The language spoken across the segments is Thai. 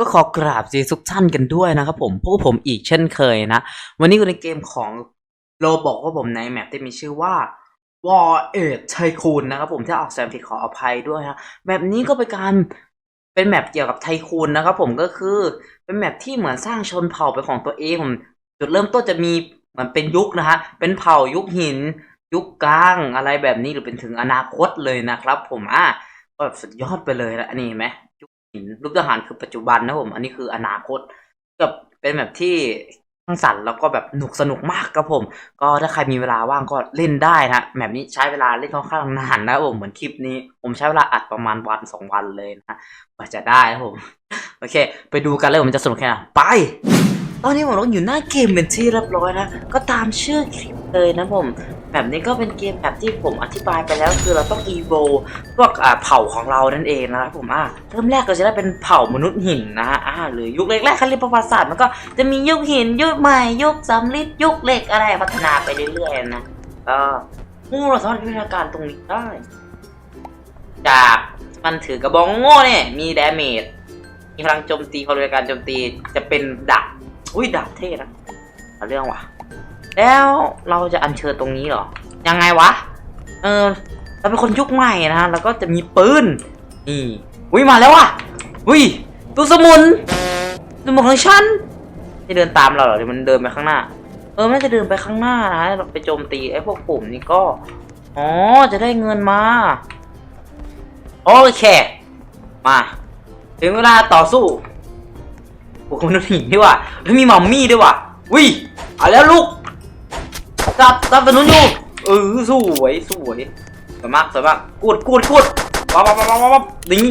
ก็ขอกราบสวัสดีทุกท่านกันด้วยนะครับผมพวกผมอีกเช่นเคยนะ วันนี้อยู่ในเกมของโลบอกว่าผมในแมปที่มีชื่อว่า War a g e Tycoon นะครับผมที่ออกแซมผิดขออภัยด้วยนะแมปนี้ก็เป็นการเป็นแมปเกี่ยวกับไทคูนนะครับผมก็คือเป็นแมปที่เหมือนสร้างชนเผ่าเป็นของตัวเองผมจุดเริ่มต้นจะมีเหมือนเป็นยุคนะฮะเป็นเผ่ายุคหิน ยุคกลางอะไรแบบนี้หรือเป็นถึงอนาคตเลยนะครับ ผมอะก็แบบสุดยอดไปเลยนะนนี้เห็นไหม รูปทหารคือปัจจุบันนะผม อันนี้คืออนาคตกับเป็นแบบที่สร้งสรรค์แล้วก็แบบหนุกสนุกมากครับผม ก็ถ้าใครมีเวลาว่างก็เล่นได้นะแบบนี้ใช้เวลาเล่นค่อนข้างนานนะผมเหมือนคลิปนี้ ผมใช้เวลาอัดประมาณวันสองวันเลยนะกว่าจะได้ครับผม โอเค ไปดูกันเลยว่ามันจะสนุกแค่ไหนไปตอนนี้ผมต้องอยู่หน้าเกมเป็นที่เรียบร้อยนะ ก็ตามชื่อคลิปเลยนะผม แบบนี้ก็เป็นเกมแบบที่ผมอธิบายไปแล้วคือเราต้อง evo พวกอ่าเผ่าของเรานั่นเองนะครับผมอ่าเริ่มแรกเราจะได้เป็นเผ่ามนุษย์หินนะฮะอ่าหรือยุคแรกๆเขาเรียกประวัติศาสตร์มันก็จะมียุคหินยุคใหม่ยุคสำริดยุคเหล็กอะไรพัฒนาไปเรื่อยๆนะก็งูเราสามารถวิทยาการตรงนี้ได้ จากมันถือกระบองโง่เนี่ยมีดาเมจมีพลังโจมตีพลังการโจมตีจะเป็นดาบอุ้ยดาบเท่นะเอาเรื่องว่ะ แล้วเราจะอัญเชิญตรงนี้เหรอ ยังไงวะ เออ เราเป็นคนยุคใหม่นะฮะแล้วก็จะมีปืน นี่อุ้ยมาแล้วว่ะอุ้ยตัวสมุนสมุนของฉัน จะเดินตามเราเหรอหรือมันเดินไปข้างหน้า เออไม่จะเดินไปข้างหน้านะเราไปโจมตีไอ้พวกปุ่มนี่ก็ อ๋อ จะได้เงินมา โอเค มา ถึงเวลาต่อสู้โอ้โหนึกถึงที่ว่าแล้วมีมัมมี่ด้วยว่ะอุ้ยเอาแล้วลูก จับจับตัวนู้นอยู่เออสวยสวยสวยมากสวยมากกูดกูดกูดว้าวว้าวว้าวว้าวนี่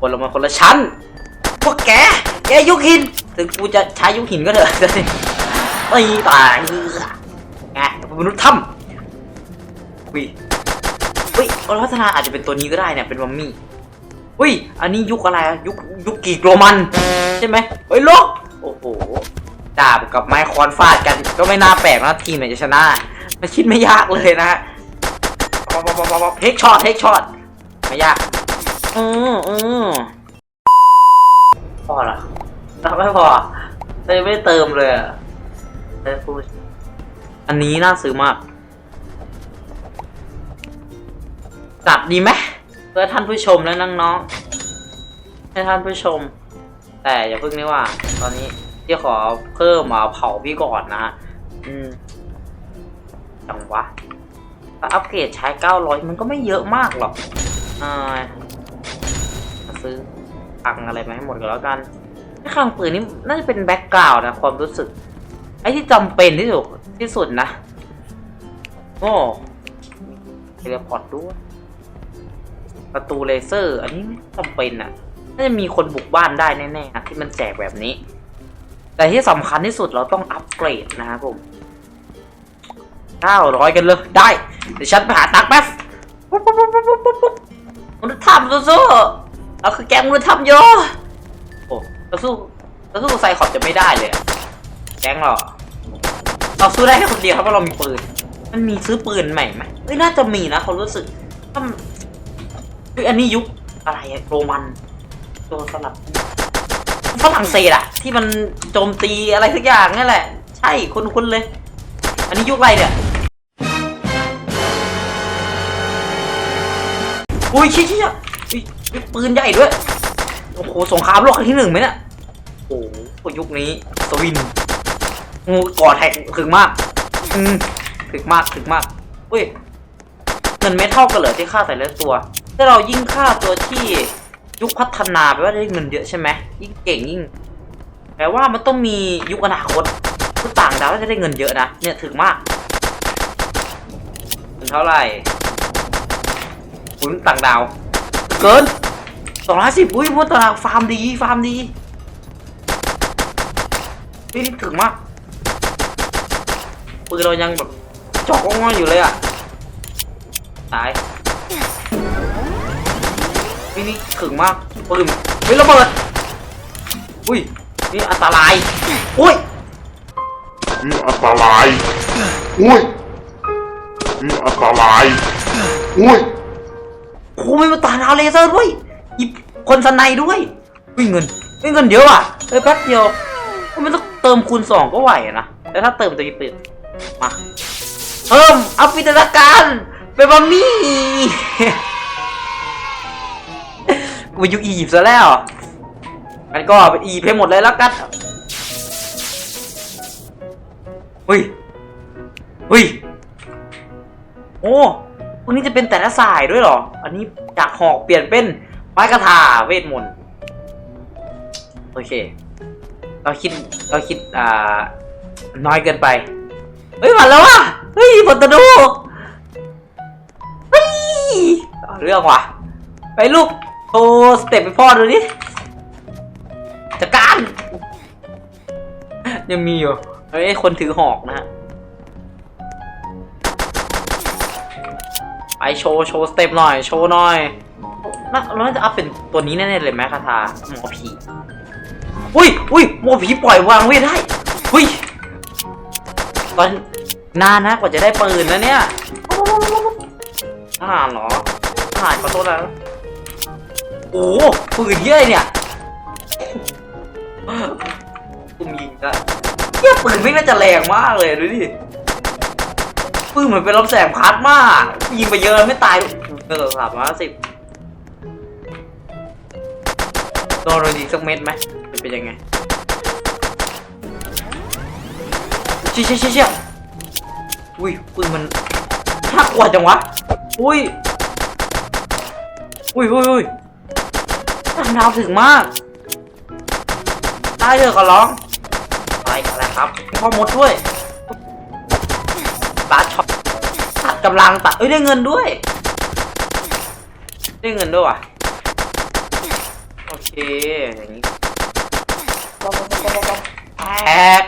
คนละมาคนละชั้นพวกแกแกยุคหินถึงกูจะใช้ยุคหินก็เถอะตีตายไงมนุษย์ถ้ำวิวิเราพัฒนาอาจจะเป็นตัวนี้ก็ได้เนี่ยเป็นมัมมี่วิอันนี้ยุคอะไรอะยุคยุคกีกโรมันใช่ไหมเฮ้ยโลกโอ้โห ดาบกับไม้คอนฟาดกัน ก็ไม่น่าแปลกนะทีมไหนจะชนะมันคิดไม่ยากเลยนะฮะป๊อปป๊อปป๊อปป๊อปเฮกช็อตเฮกช็อตไม่ยากอืออือพอละไม่พอเลยไม่ได้เติมเลยอะเลยพูดอันนี้น่าซื้อมากจัดดีไหมเพื่อท่านผู้ชมและน้องๆให้ท่านผู้ชม แต่อย่าเพิ่งนี่ว่า ตอนนี้ พี่ขอเพิ่มมาเผาพี่ก่อนนะฮะอืมจังวะถ้าอัปเกรดใช้900มันก็ไม่เยอะมากหรอกอ่ามาซื้อตังอะไรมาให้หมดก็แล้วกันไอ้ข้างปืนนี่น่าจะเป็นแบ็กกราวด์นะความรู้สึก ไอ้ที่จำเป็นที่สุดที่สุดนะโอ้เทเลพอร์ตด้วย ประตูเลเซอร์ อันนี้ไม่จำเป็นอะน่าจะมีคนบุกบ้านได้แน่ๆนะที่มันแจกแบบนี้ แต่ที่สำคัญที่สุดเราต้องอัปเกรดนะครับผมเก้าร้อยกันเลยได้ เดี๋ยวฉันไปหาตังค์แป๊บปุ๊บปุ๊บปุ๊บปุ๊บปุ๊บปุ๊บมนุษย์ถ้ำสู้ๆเราคือแก๊งมนุษย์ถ้ำโยโอ้เราสู้เราสู้ไซคอปจะไม่ได้เลยแก๊งเราอเราสู้ได้แค่คนเดียวครับเพราะเรามีปืน มันมีซื้อปืนใหม่ไหมเฮ้ยน่าจะมีนะเขารู้สึกถ้าเฮ้ยอันนี้ยุคอะไรอะโรมันโดนสลับ ฝรั่งเศสอะที่มันโจมตีอะไรสักอย่างนั่นแหละ ใช่คุ้นๆเลย อันนี้ยุคอะไรเนี่ยอุ้ยชี้ชี้ปืนใหญ่ด้วย โอ้โหสงครามโลกครั้งที่หนึ่งไหมเนี่ยโอ้โหยุคนี้ สวินงูกอดแทกถึงมาก อืมถึงมากถึงมากอุ้ยเงินไม่เท่ากันเหรอที่ค่าแต่ละตัว ถ้าเรายิ่งค่าตัวที่ ยุคพัฒนาแปลว่าได้เงินเยอะใช่ไหมยิ่งเก่งยิ่งแปลว่ามันต้องมียุคอนาคตทุกต่างดาวจะได้เงินเยอะนะเนี่ยถึงมากเป็นเท่าไหร่คุณต่างดาว เกินสองร้อยสิบอุ้ยพวกต่างดาวฟาร์มดีฟาร์มดีนี่ถึงมากปืนเรายังแบบจอกงอยอยู่เลยอะตาย นี่นี่ถึงมากปืนเฮ้ยระเบิด อุ้ย นี่อันตราย อุ้ย นี่อันตราย อุ้ย นี่อันตราย อุ้ยโอ้ไม่มาตาดาวเลเซอร์ด้วยหยิบคนสไนด้วยอุ้ยเงินเฮ้ยเงินเยอะอะเฮ้ยแป๊บเดียวไม่ต้องเติมคูณสองก็ไหวอะนะ แต่ถ้าเติมจะกี่ปืนมา เพิ่มเอาปิดนาการเป็นบะหมี่ กูไปยุคอียิปต์ซะแล้วงั้นก็ไปอียิปต์ให้หมดเลยแล้วกันเฮ้ยเฮ้ยโอ้พวกนี้จะเป็นแต่ละสายด้วยหรอ อันนี้จากหอกเปลี่ยนเป็นไม้กระถาเวทมนต์ โอเค เราคิด เราคิด อ่า น้อยเกินไป เฮ้ย มาแล้วว่ะ เฮ้ยผลตะดูเฮ้ยเอาเรื่องว่ะ ไปลูก โชว์สเต็ปไปพ่อดูดิจัดการ ยังมีอยู่เฮ้ยคนถือหอกนะฮะไปโชว์โชว์สเต็ปหน่อยโชว์หน่อยน่าเราจะอัพเป็นตัวนี้แน่ๆเลยไหมคาถาหมอผีอุ้ยอุ้ยหมอผีปล่อยวางไว้ได้อุ้ยตอนนานนะกว่าจะได้ปืนนะเนี่ยทหารเหรอทหารขอโทษนะ โอ้ปืนเยอะเนี่ยตุ้มยิงอะเนี่ยปืนไม่น่าจะแรงมากเลยดูดิปืนเหมือนเป็นลำแสงพัดมาก ยิงไปเยอะไม่ตายเออสามร้อยสิบโดนโดนยิงสักเม็ดไหมมันเป็นยังไงเชี่ยเชี่ยเชี่ยอุ้ยปืนมันน่ากลัวจังวะอุ้ยอุ้ยอุ้ยอุ้ย ดาวถึงมาก ได้เถอะขอร้องอะไรอะไรครับพ่อมดด้วยบาสช็อตตัดกำลังตัดเอ้ยได้เงินด้วย ได้เงินด้วยว่ะ โอเค อย่างนี้แท็ก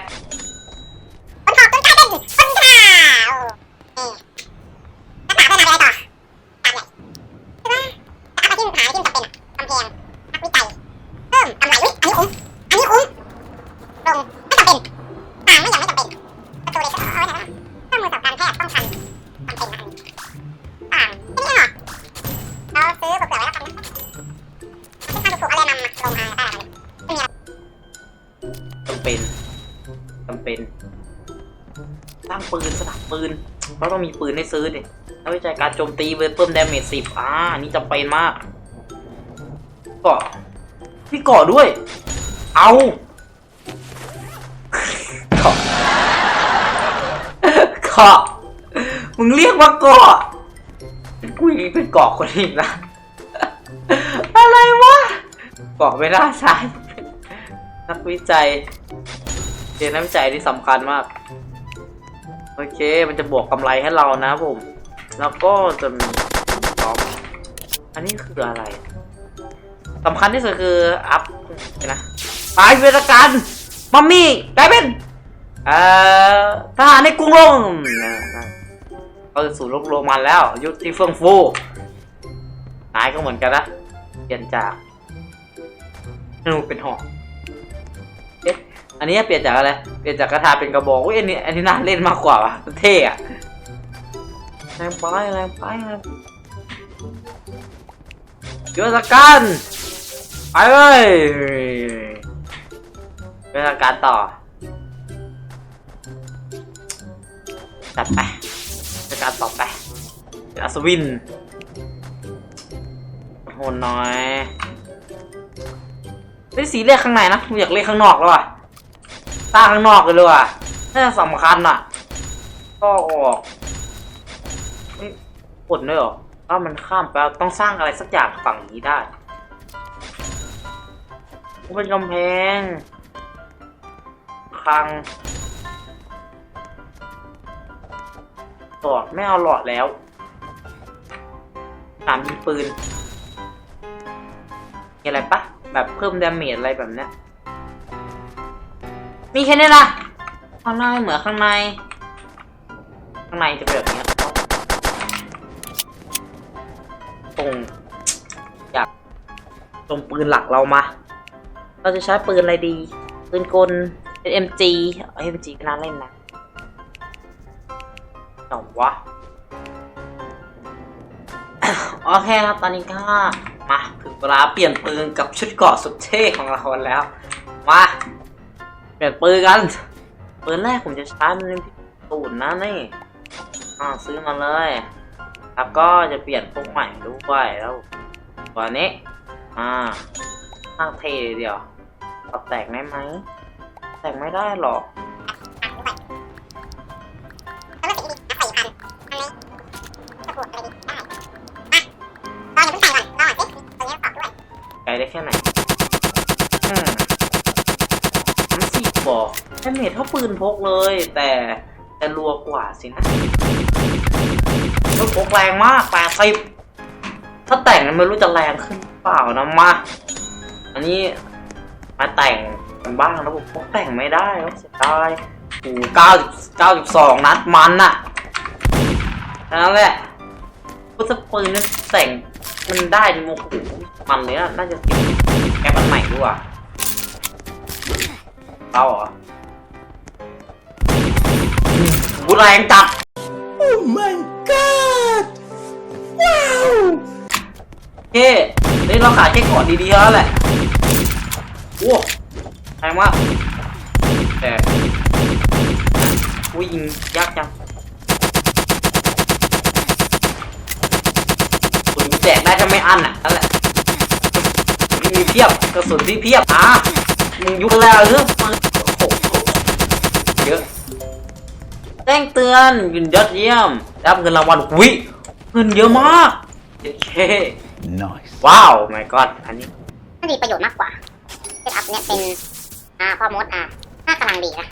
เป็นจำเป็นสร้างปืนสนับปืนเราต้องมีปืนให้ซื้อดินักวิจัยการโจมตีเพิ่มดาเมจสิบอ่านี่จำเป็นมากเกาะพี่เกาะด้วย เอาเกาะเกาะมึงเรียกว่าเกาะกูยังเป็นเกาะคนอีกนะอะไรวะเกาะไม่น่าใช้ นักวิจัยเรียนนักวิจัยที่สำคัญมาก โอเค มันจะบวกกำไรให้เรานะผม แล้วก็จะมีท็อปอันนี้คืออะไรสำคัญที่สุดคืออัพนะตายเวรการมัมมี่กลายเป็นเอ่อทหารในกรุงโรมเราจะสู่โลกโรมันแล้ว ยุคที่เฟื่องฟูนายก็เหมือนกันนะเปลี่ยนจากนูเป็นหอก อันนี้เปลี่ยนจากอะไร เปลี่ยนจากกระทาเป็นกระบอกอุ้ยอันนี้อันนี้น่าเล่นมากกว่าว่ะเท่อะแรงไปแรงไปแรงเยอะสกันไปเลยเยอะสกันต่อจัดไปเยอะสกันต่อไปอัศวินโหดหน้อยเล่นสีเลือกข้างในนะกูอยากเล่นข้างนอกแล้วอะ สร้างข้างนอกเลยเลยว่ะน่าสำคัญอะก็ออกกดด้วยหรอถ้ามันข้ามไปต้องสร้างอะไรสักอย่างฝั่งนี้ได้เป็นกำแพงคลังหลอดไม่เอาหลอดแล้วสามยิงปืนมีอะไรปะแบบเพิ่มดาเมจอะไรแบบเนี้ย มีแค่นี้ละข้างในเหมือนข้างใน ข้างในจะเป็นแบบนี้ตรงอยากตรงปืนหลักเรามา เราจะใช้ปืนอะไรดี ปืนกลเป็น MG เอ้ย MG ก็น่าเล่นนะแต่วะโอเคครับตอนนี้ก็มาถึงเวลาเปลี่ยนปืนกับชุดเกราะสุดเท่ของเราแล้ว มา เปลี่ยนปืนกันปืนแรกผมจะใช้มันเป็นตูนนะนี่อ่าซื้อมาเลย แล้วก็จะเปลี่ยนพวกใหม่ด้วยแล้วตัวนี้ อ่าข้างเท่เดียวตัดแตกได้ไหม แตกไม่ได้หรอก แค่เมทเท่าปืนพกเลย แต่จะรัวกว่าสินะรถพกแรงมากแปดสิบถ้าแต่งไม่รู้จะแรงขึ้นเปล่านะมา อันนี้มาแต่งกันบ้างนะผมพกแต่งไม่ได้แล้วเสียดายโอ้เก้าเก้าสิบสองนัดมันน่ะแค่นั้นแหละก็จะปืนนั้นแต่งมันได้โมโหมันเลยนะน่าจะติดแกปอันใหม่ด้วยว่ะ เอาเหรออืมกูแรงจัด Oh my god! Wow! เฮ้นี่เราขายแค่เกาะดีๆแล้วแหละโอ้แรงมากแต่อุ้ยยิงยากจังกระสุนแจกได้จะไม่อั้นอะนั่นแหละมีเพียบกระสุนที่เพียบอะ มึงยุคแล้วหรือมึงโอ้โหเยอะแจ้งเตือนยินยอดเยี่ยมรับเงินรางวัลวิเงินเยอะมากโอเค Nice. ว้าวไม่ก็อันนี้น่าจะมีประโยชน์มากกว่าเซตอัพเนี่ยเป็นอ่าพ่อมดอ่าน่ากำลังดีนะ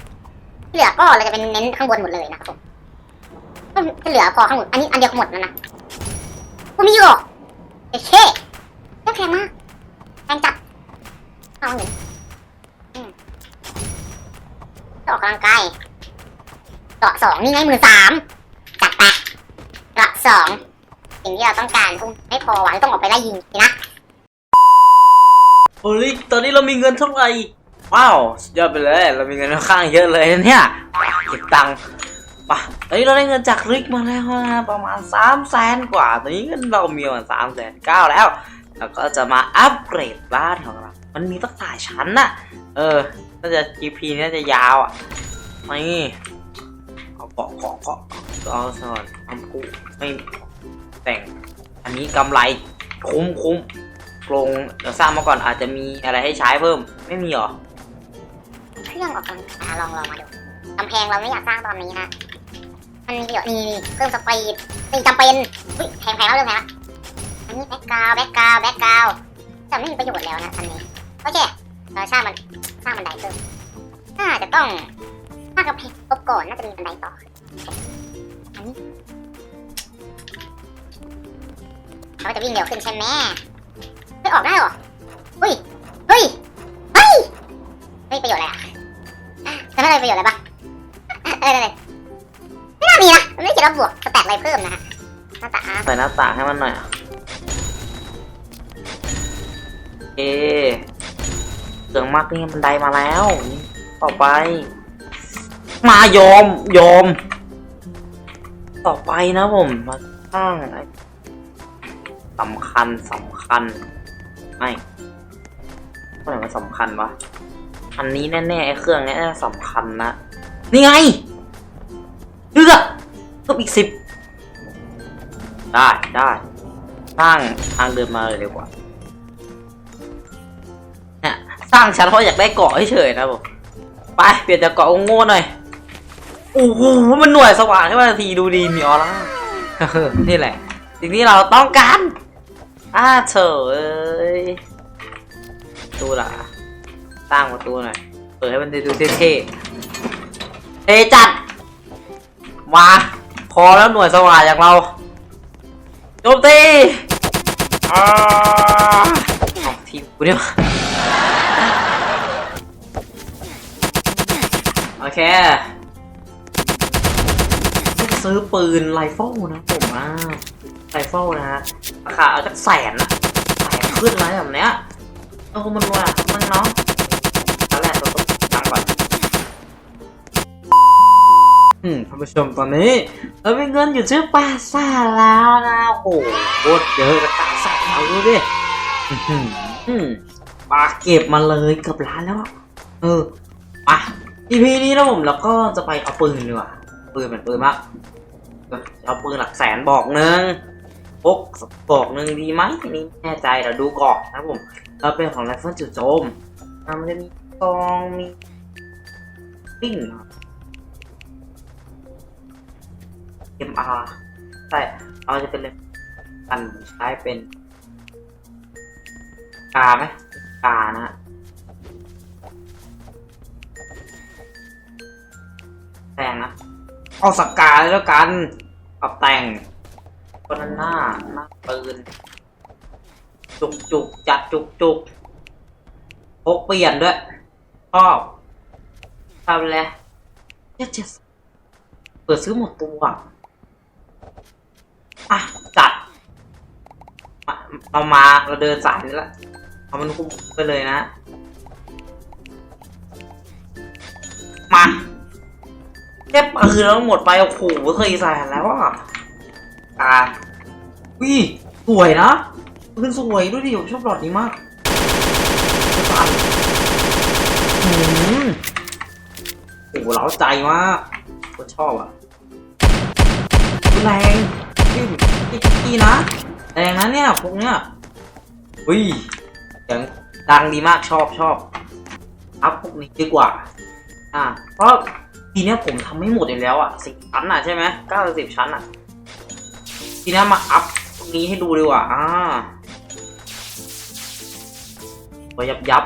ที่เหลือก็เราจะเป็นเน้นข้างบนหมดเลยนะครับผมก็ที่เหลือพอข้างบนอันนี้อันเดียวก็หมดแล้วนะกูมีอยู่เอเช่ ออกกลเกาะสองนี่ไงหมื่นสามจัดไปเกาะสองสิ่งที่เราต้องการอุ้มไม่พอหวังต้องออกไปไล่ยิงนะโอ้ยตอนนี้เรามีเงินเท่าไหร่ว้าวสุดยอดไปเลยเรามีเงินค่อนข้างเยอะเลยเนี่ยเก็บตังค์ป่ะตอนนี้เราได้เงินจากริกมาแล้วนะประมาณสามแสนกว่า ตอนนี้เงินเรามีประมาณสามแสนเก้าแล้ว แล้วก็จะมาอัปเกรดบ้านของเรา มันมีตั้งหลายชั้นน่ะ เออน่าจะ GP น่าจะยาวอะนี่เอาเกาะเกาะเกาะเอาสอนทำกูไม่แต่ง อันนี้กำไรคุ้มคุ้มโครงเดี๋ยวสร้างมาก่อนอาจจะมีอะไรให้ใช้เพิ่ม ไม่มีหรอเครื่องออกกำลังลองลองมาดูกำแพงเราไม่อยากสร้างตอนนี้นะมันมีประโยชน์นี่นี่เพิ่มสปีดนี่จำเป็นอุ้ยแพงแพงแล้วเรื่องแพงละอันนี้แบ็กกราวแบ็กกราวแบ็กกราวแต่ไม่มีประโยชน์แล้วนะอันนี้โอเคเราสร้างมัน สร้างบันไดเพิ่มน่าจะต้องสร้างกำแพงครบก่อนน่าจะมีบันไดต่อ อันนี้เขาจะวิ่งเร็วขึ้นใช่ไหมไม่ออกได้หรออุ้ย เฮ้ย เฮ้ยไม่ประโยชน์อะไรอะจะไม่ได้ประโยชน์อะไรปะเออเลยไม่น่ามีนะไม่เขียนว่าบวกสแต็กอะไรเพิ่มนะฮะหน้าตาใส่หน้าต่างให้มันหน่อยอะเอ เสืองมากนี่มันไดมาแล้ว ต่อไป มายอมยอม ต่อไปนะผมมาสร้างสำคัญสำคัญไม่ตัวไหนมันสำคัญวะอันนี้แน่ๆไอ้เครื่องนี้ยน่สำคัญนะนี่ไงเลือกเพิ่มอีกสิบได้ได้สร้างทางเดินมาเลยดีกว่า สร้างชั้นเพราะอยากได้เกาะเฉยๆนะผมไปเปลี่ยนจากเกาะโง่ๆหน่อยโอ้โหมันหน่วยสว่างขึ้นมาทีดูดีมีออร่านี่แหละสิ่งที่เราต้องการอ้าเถอะเอ้ยตูละสร้างประตูหน่อยเปิดให้มันดูเท่ๆเทจัดมาพอแล้วหน่วยสว่างอย่างเราโจมตีอ่าเอาทีมกูเนี่ย เคซื้อปืนไรเฟิลนะผมอะไรเฟิลนะฮะราคาเอาจากแสนอะแสนขึ้นอะไรแบบเนี้ยโอ้มันว่ามันเนาะตอนแรกเราต้องตังค์ก่อน อืมท่านผู้ชมตอนนี้เรามีเงินอยู่ที่แปดแสนแล้วนะโอ้โหโคตรเยอะกับแปดแสนเอาดูดิอื้อหืออืมปาเก็บมาเลยเกือบล้านแล้ว เออ EP นี้นะผมแล้วก็จะไปเอาปืนดีกว่าปืนเป็นปืนมากเอาปืนหลักแสนบอกหนึ่งพกบอกหนึ่งดีไหมนี่แน่ใจเดี๋ยวดูก่อนนะผมเราเป็นของไรเฟิลจู่โจมมันจะมีกองมีปิ้งนะครับ MR ใช่เอาจะเป็นเลยกันใช้เป็นกาไหมกานะ แต่งนะ เอาสกาเลยแล้วกันเอาแต่งคนนั้นหน้าหน้าปืน จุกจุกจัดจุกจุกพกเปลี่ยนด้วยชอบทำเลยเจ็ดเจ็ดเปิดซื้อหมดตัวอะจัดเรามาเราเดินสายนี่ละเอามันคุ้มไปเลยนะ มา แค่ปืนแล้วหมดไปโอ้โหเคยใส่แล้วอะตาวิสวยนะปืนสวยด้วยดิผมชอบหลอดนี้มากสั่นหืมโอ้โหเล้าใจมากคนชอบอะแรงพี่พี่พี่นะแรงนะเนี่ยพวกเนี้ยอุ้ยเสียงดังดีมากชอบชอบอัพพวกนี้ดีกว่า อ่าเพราะ ทีเนี้ยผมทำไม่หมดอีกแล้วอะสิบชั้นอะใช่ไหมเก้าสิบชั้นอะ ทีเนี้ยมาอัพพวกนี้ให้ดูดีกว่า อ่าตัวยับยับ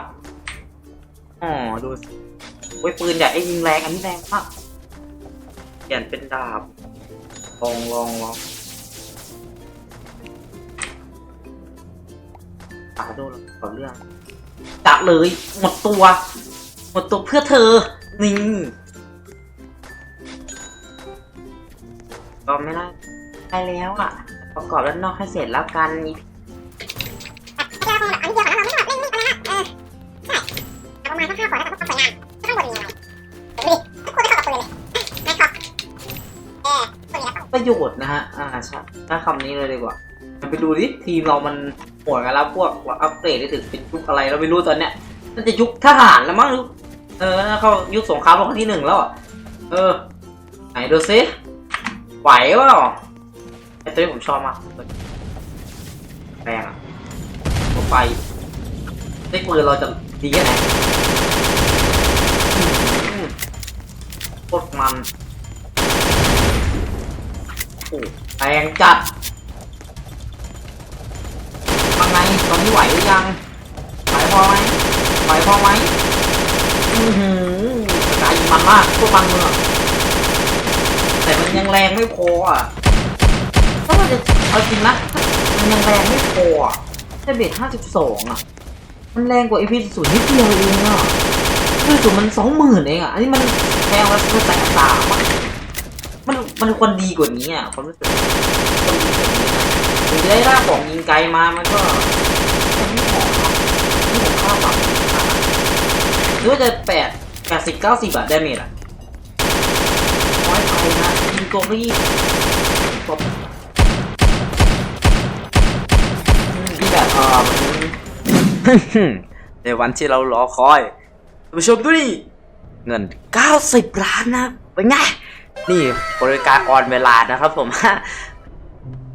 อ๋อดูสิโอ้ยปืนใหญ่ไอ้ยิงแรงอันนี้แรงมากเปลี่ยนเป็นดาบ ลองลองลองตาดูก่อนเรื่องจะเลย หมดตัว หมดตัวเพื่อเธอ นี่ ก็ไม่ได้ได้แล้วอะ ประกอบด้านนอกให้เสร็จแล้วกันอีแค่คงแบบอันเดียวของเราไม่ต้องแบบเร่งรีบอะไรนะเออใช่เอาประมาณสักห้าขวดแล้วก็ต้องสวยงามข้างบนมีอะไรดูดิทุกคนก็เข้ากับปืนเลยไม่ชอบเออปืนแล้วประโยชน์นะฮะอ่าใช่ถ้าคำนี้เลยดีกว่าไปดูดิทีมเรามันหัวกันแล้วพวกว่าอัปเกรดได้ถึงเป็นยุคอะไรเราไม่รู้ตอนเนี้ยน่าจะยุคทหารแล้วมั้งเออเขายุคสงครามโลกครั้งที่หนึ่งแล้วอะเออไหนดูซิ ไหวเปล่าไอ้ตัวนี้ผมชอบมากแรงอะผมไปได้ปืนเราจะดีแค่ไหนมโคตรมันโอ้แรงจัดทำไงตอนนี้ไหวหรือยังไหวพอไหมไหวพอไหมอือหือกายยิงมันมากพวกมันเมือง ยังแรงไม่พออะถ้าเราจะเอาจริงนะมันยังแรงไม่พออะแค่เบสห้าสิบสองอะ มันแรงกว่า EP ศูนย์นิดเดียวเองอะคือศูนย์มันสองหมื่นเองอะ อันนี้มันแพงแล้วมันแตกต่างอะมันมันควรดีกว่านี้อะความรู้สึกควรดีกว่านี้ถึงได้ร่าของยิงไกลมา มันก็ยังไม่เหมาะเนาะที่ผมคาดหวังหรือว่าจะแปดแปดสิบเก้าสิบอะได้เมจอะ นะยิงตัวรีบตบที่แบบเออมันในวันที่เรารอคอยท่านผู้ชมดูนี่เงิน 90 ล้านนะเป็นไง นี่บริการออนเวลานะครับผม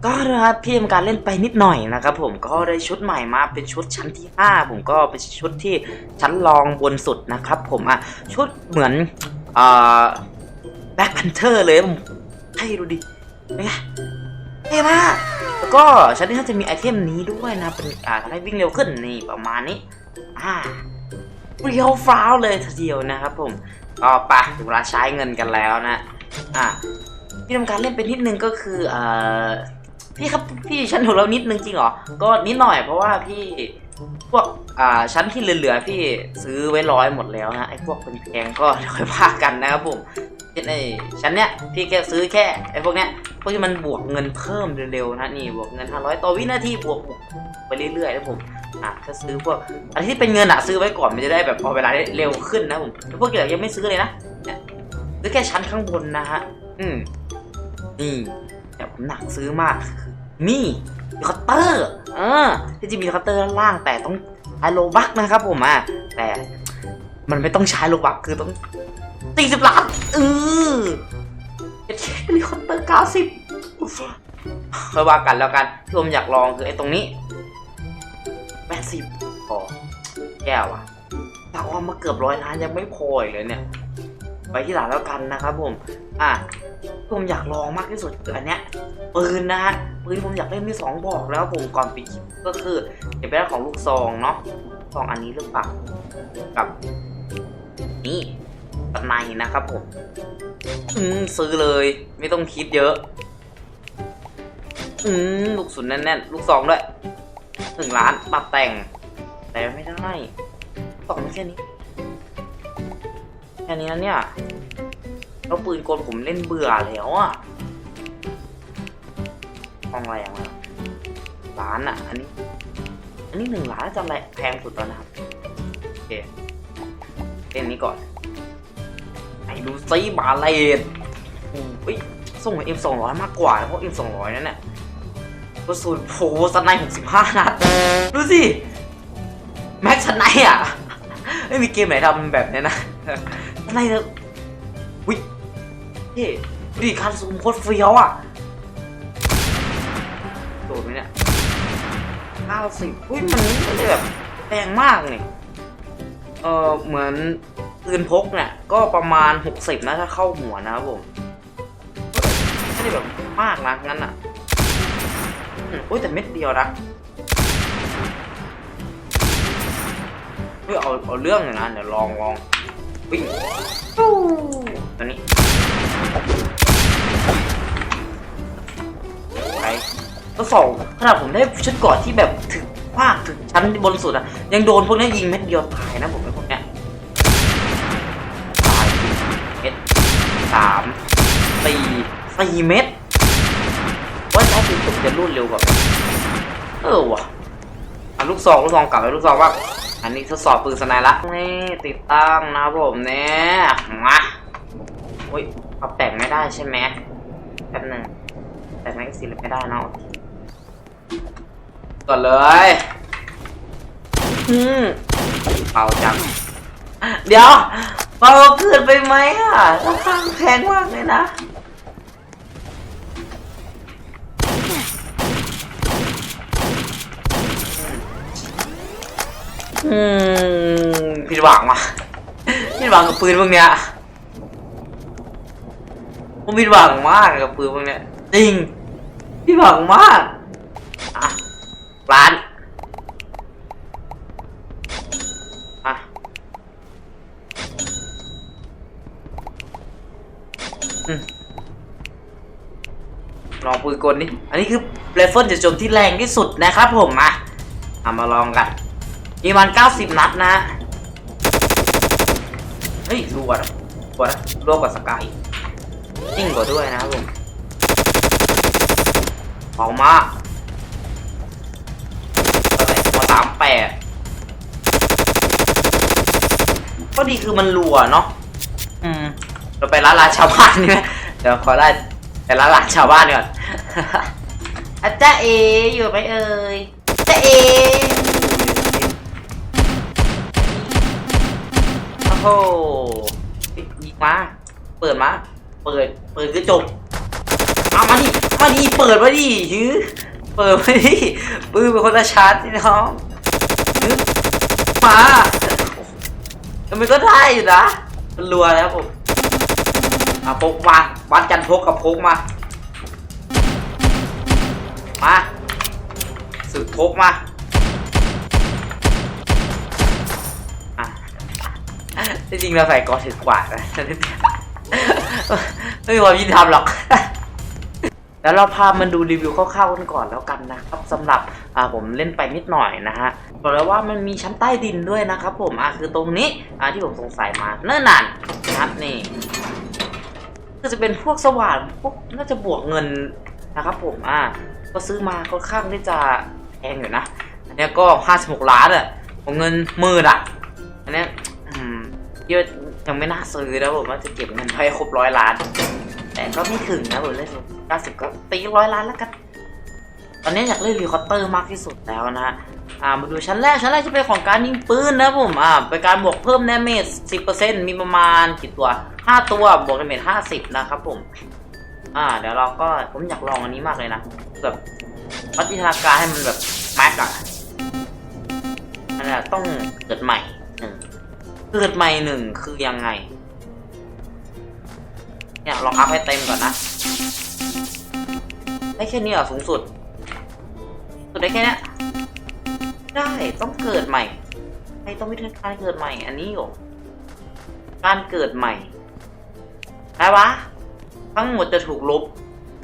ก็นะครับพี่ทำการเล่นไปนิดหน่อยนะครับผมก็ได้ชุดใหม่มาเป็นชุดชั้นที่ 5 ผมก็เป็นชุดที่ชั้นรองบนสุดนะครับผมอะชุดเหมือนเอ่อแบ็คแพนเทอร์เลย ให้ดูดิเป็นไงเท่มากแล้วก็ชั้นที่ห้าจะมีไอเทมนี้ด้วยนะ เป็นอ่าทำให้วิ่งเร็วขึ้นนี่ประมาณนี้ อ่าเรียวฟ้าวเลยทีเดียวนะครับผมก็ไปถึงเวลาใช้เงินกันแล้วนะ อ่าพี่ทำการเล่นไปนิดนึงก็คือเอ่อพี่ครับพี่ชั้นของเรานิดนึงจริงเหรอ ก็นิดหน่อยเพราะว่าพี่ พวกอ่าชั้นที่เหลือๆพี่ซื้อไว้ร้อยหมดแล้วนะไอ้พวกเป็นแพงก็เดี๋ยวค่อยว่ากันนะครับผมเช่นไอ้ชั้นเนี้ยพี่แค่ซื้อแค่ไอ้พวกเนี้ยพวกที่มันบวกเงินเพิ่มเร็วๆนะนี่บวกเงิน 500 ต่อวินาทีบวกไปเรื่อยๆนะผมอะถ้าซื้อพวกอะไรที่เป็นเงินอะซื้อไว้ก่อนมันจะได้แบบพอเวลาได้เร็วขึ้นนะผมแล้วพวกเหลือยังไม่ซื้อเลยนะเนี่ยซื้อแค่ชั้นข้างบนนะฮะอืมนี่แต่ผมหนักซื้อมากนี่ มีคัตเตอร์เออที่จริงมีคัตเตอร์ด้านล่างแต่ต้องใช้โลบักนะครับผมอะแต่มันไม่ต้องใช้โลบักคือต้องสี่สิบล้านเออเฮลิคอปเตอร์เก้าสิบค่อยว่ากันแล้วกันที่ผมอยากลองคือไอ้ตรงนี้แปดสิบพอแก้วอะถ้าเอามาเกือบร้อยล้านยังไม่พออีกเลยเนี่ย ไปที่หลังแล้วกันนะครับผม อะที่ผมอยากลองมากที่สุดคืออันเนี้ยปืนนะฮะ ปืนผมอยากเล่นที่สองบอกแล้วผมก่อนปิดคลิปก็คือเห็นไปได้ของลูกซองเนาะซองอันนี้หรือเปล่ากับ นี่ตัดในนะครับผมอืมซื้อเลย ไม่ต้องคิดเยอะอืมลูกสุนแน่นๆ ลูกซองด้วยหนึ่งล้านมาแต่ง แต่ไม่ได้ต้องไม่แค่นี้แค่นี้นะเนี่ยแล้วปืนกลผมเล่นเบื่อแล้วอะ ห้องอะไรอะมันล้านอะ อันนี้ อันนี้หนึ่งล้านจะแแพงสุดแล้วนะครับโอเคเล่นนี้ก่อนไอ้ดูซีบาเลตโอ้ยส่งเอ็มสองร้อยมากกว่าเพราะเอ็มสองร้อยนั่นแหละกระสุนโผสไนหกสิบห้านัดดูสิแม็กสไนอะไม่มีเกมไหนทำแบบนี้นะสไนเลยวิเฮ้ดูดิการซูมโคตรเฟี้ยวอะ โดดไหมเนี่ยเก้าสิบอุ้ยมันไม่ได้แบบแรงมากนี่เออเหมือนปืนพกเนี่ย ก็ประมาณหกสิบนะถ้าเข้าหัวนะครับผมไม่ได้แบบมากนะงั้นอะอืมอุ้ยแต่เม็ดเดียวนะเฮ้ยเอาเอาเรื่องหนึ่งนะเดี๋ยวลองลองวิ่งฟู้ตัวนี้ ก็สองขนาดผมได้ชุดเกอดที่แบบถึงมากถึงชั้นบนสุดอะยังโดนพวกนี้ยิงเม็ดเดียวตายนะผมไอ้พวกเนี้ยตายเม็ดสามสี่สี่เม็ดว่าใช้ปืนผมจะรุ่นเร็วกว่าเออว่ะเอาลูกซองลูกซองกลับไปลูกซองว่าอันนี้ทดสอบปืนสไนละนี่ติดตั้งนะผมเนี่ยมาอุ้ยปรับแต่งไม่ได้ใช่ไหมแป๊บหนึงแต่งแม็กซีนไม่ได้นาะ ก่อนเลยอืมเบาจัง เดี๋ยวเบาเกินไปไหมอะราคาแพงมากเลยนะอืมผิดหวังว่ะผิดหวังกับปืนพวกเนี้ยผมผิดหวังมากกับปืนพวกเนี้ยจริงผิดหวังมาก อะร้านอะลองปืนกลนี่อันนี้คือเรเฟิลจะโจมที่แรงที่สุดนะครับผมมาเอามาลองกันมีมันเก้าสิบนัดนะเฮ้ยรัวนะรัวนะรัวกว่าสกายยิ่งกว่าด้วยนะครับผมออกมาอะไร มาสามแปดก็ดีคือมันรัวเนาะอืมเราไปร้านร้านชาวบ้านนี่ไหมเดี๋ยวขอได้ไปร้านร้านชาวบ้านก่อนอาจารย์เออยู่ไหมเอ่ยอาจารย์เอโอ้โหยิงมา เปิดมา เปิด เปิดกระจกเอามาดิมาดิเปิดมาดิยื้อเปิดมาดิปืนเป็นคนละชาร์จนี่น้องยื้อ มาทำไมก็ได้อยู่นะมันรัวแล้วผมอะพกมาวัดกันพกกับพกมา มาสึกพกมาอะจริงเราใส่กอถือกว่านะไม่มีความยินทำหรอก แล้วเราพามันดูรีวิวคร่าวๆกันก่อนแล้วกันนะครับสำหรับผมเล่นไปนิดหน่อยนะฮะบอกแล้วว่ามันมีชั้นใต้ดินด้วยนะครับผมอ่าคือตรงนี้อที่ผมสงสัยมาเนิ่นนานนะครับนี่ก็จะเป็นพวกสว่านพวกน่าจะบวกเงินนะครับผมอ่าก็ซื้อมาค่อนข้างที่จะแพงอยู่นะอันนี้ก็ห้าสิบหกล้านอะผมเงินมื่นอะอันนี้ยอะยังไม่น่าซื้อแล้วผมว่าจะเก็บเงินไว้ครบร้อยล้าน แต่ก็ไม่ถึงนะผมเล่นผม 90 ก็ตีร้อยล้านแล้วกัน ตอนนี้อยากเล่นรีลิคอปเตอร์มากที่สุดแล้วนะอะมาดูชั้นแรกชั้นแรกจะเป็นของการยิงปืนนะผมอ่าเป็นการบวกเพิ่มแนเมจ10%มีประมาณกี่ตัว 5 ตัวบวกแนเมจ50 นะครับผม อ่า เดี๋ยวเราก็ผมอยากลองอันนี้มากเลยนะแบบพัฒนาการให้มันแบบแม็กอะอันนี้ต้องเกิดใหม่หนึ่งเกิดใหม่หนึ่งคือยังไงเนี่ยลองอัพให้เต็มก่อนนะ ได้แค่นี้เหรอสูงสุด สุดได้แค่นี้ได้ต้องเกิดใหม่ไม่ต้องวิธีการเกิดใหม่ อันนี้เหรอการเกิดใหม่ได้ปะทั้งหมดจะถูกลบ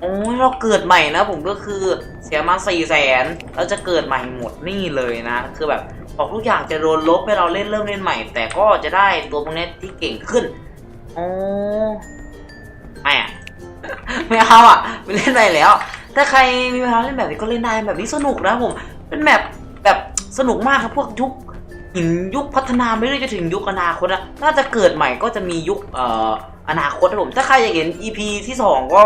โอ้ยเราเกิดใหม่นะผมก็คือเสียมาสี่แสนเราจะเกิดใหม่หมดนี่เลยนะ คือแบบบอกทุกอย่างจะโดนลบให้เราเล่นเริ่มเล่นใหม่ แต่ก็จะได้ตัวพวกนี้ที่เก่งขึ้นโอ้ไม่อะไม่เอาอะไม่เล่นไปแล้ว ถ้าใครมีเวลาเล่นแบบนี้ก็เล่นได้แบบนี้สนุกนะผมเป็นแบบแบบสนุกมากครับพวกยุคหินยุคพัฒนาไม่ได้จะถึงยุคอนาคตนะน่าจะเกิดใหม่ก็จะมียุคเอ่ออนาคตนะผม ถ้าใครอยากเห็น EP ที่สองก็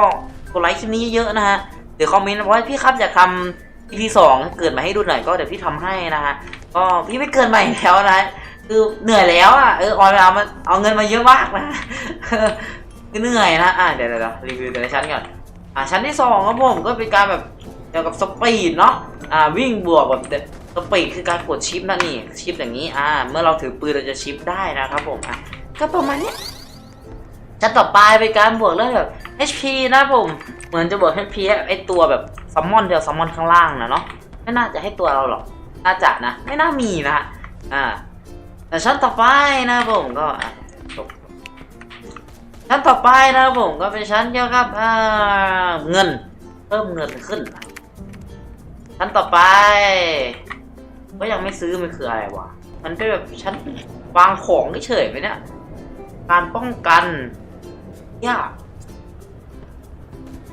กดไลค์คลิปนี้เยอะนะฮะเดี๋ยวคอมเมนต์ว่าพี่ครับอยากทำ EP สองเกิดมาให้ดูหน่อยก็เดี๋ยวพี่ทำให้นะฮะก็พี่ไม่เกินใหม่แล้วนะคือเหนื่อยแล้วอะเออออนเอามาเอาเงินมาเยอะมากนะคือเหนื่อยนะอะเดี๋ยวเดี๋ยวเดี๋ยวรีวิวแต่ละชั้นก่อน อ่าชั้นที่สองครับผมก็เป็นการแบบเกี่ยวกับสปีดเนาะอ่าวิ่งบวกแบบสปีดคือการกดชิปนะนี่ชิปอย่างนี้อ่าเมื่อเราถือปืนเราจะชิปได้นะครับผมอะก็ประมาณนี้ชั้นต่อไปเป็นการบวกเรื่องแบบ HP นะผมเหมือนจะบวก HP ไอตัวแบบซัมมอนเดียวซัมมอนข้างล่างนะเนาะไม่น่าจะให้ตัวเราหรอกน่าจะนะ ไม่น่ามีนะฮะอ่าแต่ชั้นต่อไปนะผมก็อะจบ ชั้นต่อไปนะครับผมก็เป็นชั้นเกี่ยวกับเงิน เพิ่มเงินขึ้น ชั้นต่อไป ก็ยังไม่ซื้อมันคืออะไรวะ มันเป็นแบบชั้นวางของเฉยไปเนี่ย การป้องกันยาก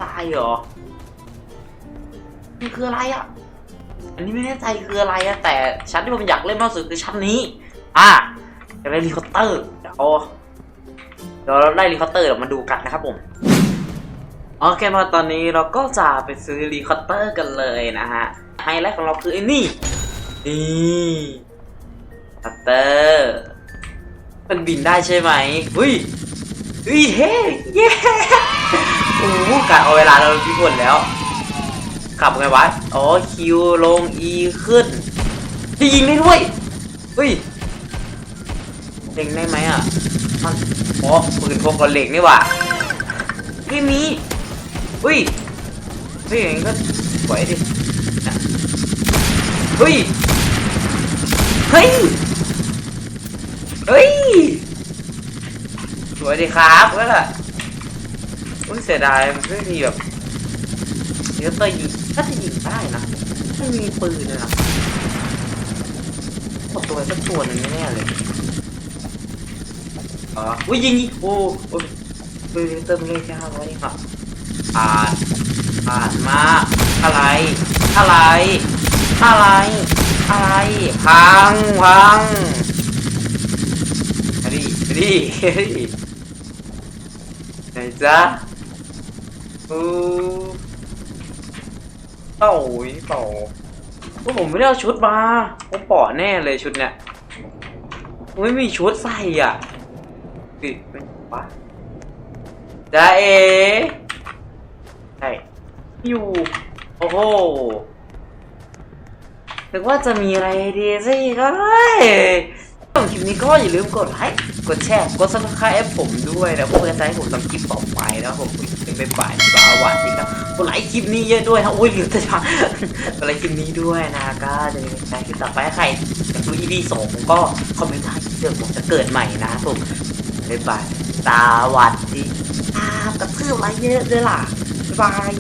ตายเหรอมันคืออะไรอะ อันนี้ไม่แน่ใจคืออะไรอะแต่ชั้นที่ผมอยากเล่นมากสุดคือชั้นนี้ อะอยากเล่นรีคอเตอร์เดี๋ยวเอา ดี๋ยวเราไล่รีคอร์เตอร์เดี๋ยวมาดูกันนะครับผมโอเคมาตอนนี้เราก็จะไปซื้อรีคอร์เตอร์กันเลยนะฮะไฮไลท์ของเราคือไอ้นี่นี่คัตเตอร์มันบินได้ใช่ไหมอุ้ยอุ้ยเฮ้เย้โอ้โหกะเอาเวลาเราพิกลแล้วขับไงวะอ๋อคิวลง E ขึ้นจะยิงได้ด้วยเฮ้ยเล็งได้ไหมอะมัน อ๋อปืนพกกับเหล็กนี่หว่าไม่มีอุ้ยเฮ้ยอย่างนี้ก็สวยดิอะเฮ้ยเฮ้ยเฮ้ยสวยดีครับก็ล่ะอุ้ยเสียดายมันไม่มีแบบเนื้อเตยยิงถ้าจะยิงได้นะไม่มีปืนเลยนะกดตัวสักตัวหนึ่งแน่เลย อ๋ออุ้ยยิงยิงโอ้โอ้ยเฮ้ยเติมเลยแค่ห้าร้อยเองครับผ่านผ่านมาอะไร อะไร อะไร อะไรพังพังมาดิมาดิมาดิไหนจ๊ะอู้เต่าโอ้ยเต่าพวกผมไม่ได้เอาชุดมาผมปอแน่เลยชุดเนี้ยไม่มีชุดใส่อะ ปิดเป็นวะจ้าเอใช่อยู่ โอ้โหนึกว่าจะมีอะไรดีสิก็ได้คลิปนี้ก็อย่าลืมกดไลค์กดแชร์ กดซับสไครต์ผมด้วยนะเพื่อจะให้ผมทำคลิปต่อไปนะผมเป็นไปบ่ายสวัสดีครับกดไลค์คลิปนี้เยอะด้วยนะโอ้ยเหลืมแต่ทางกดไลค์คลิปนี้ด้วยนะก็จะมีการคลิปต่อไปให้ใครอยากดู EP สองก็คอมเมนต์ได้เดี๋ยวผมจะเกิดใหม่นะผม บ๊ายบายสวัสดีครับกระเทืบอะไรเยอะเลยล่ะบ๊ายบาย